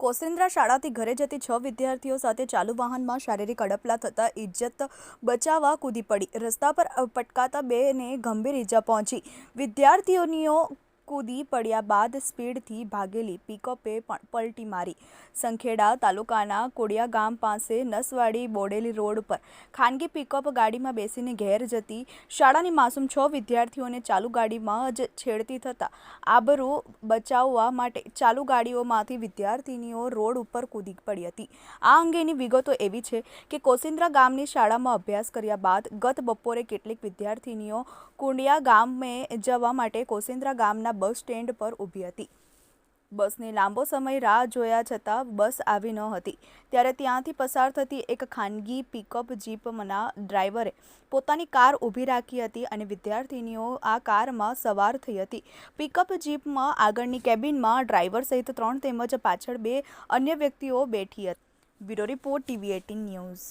કોસેન્દ્રા શાળાથી ઘરે જતી છ વિદ્યાર્થીઓ સાથે ચાલુ વાહનમાં શારીરિક અડપલા થતાં ઇજ્જત બચાવવા કૂદી પડી. રસ્તા પર પટકાતા બેને ગંભીર ઇજા પહોંચી. વિદ્યાર્થીઓનીઓ કૂદી પડ્યા બાદ સ્પીડથી ભાગેલી પિકઅપે પલટી મારી. સંખેડા તાલુકાના કોડિયા ગામ પાસે નસવાડી બોડેલી રોડ પર ખાનગી પિકઅપ ગાડીમાં બેસીને ઘેર જતી શાળાની માસૂમ છ વિદ્યાર્થીઓને ચાલુ ગાડીમાં જ છેડતી થતાં આબરૂ બચાવવા માટે ચાલુ ગાડીઓમાંથી વિદ્યાર્થીનીઓ રોડ ઉપર કૂદી પડી હતી. આ અંગેની વિગતો એવી છે કે કોસિન્દ્રા ગામની શાળામાં અભ્યાસ કર્યા બાદ ગત બપોરે કેટલીક વિદ્યાર્થીનીઓ કુંડિયા ગામે જવા માટે કોસિન્દ્રા ગામના બસ સ્ટેન્ડ પર ઊભી હતી. બસની લાંબો સમય રાહ જોયા છતાં બસ આવી ન હતી. ત્યારે ત્યાંથી પસાર થતી એક ખાનગી પિકઅપ જીપના ડ્રાઈવરે પોતાની કાર ઊભી રાખી હતી અને વિદ્યાર્થીનીઓ આ કારમાં સવાર થઈ હતી. પિકઅપ જીપમાં આગળની કેબિનમાં ડ્રાઈવર સહિત ત્રણ તેમજ પાછળ બે અન્ય વ્યક્તિઓ બેઠી હતી. Bureau report TV eighteen news.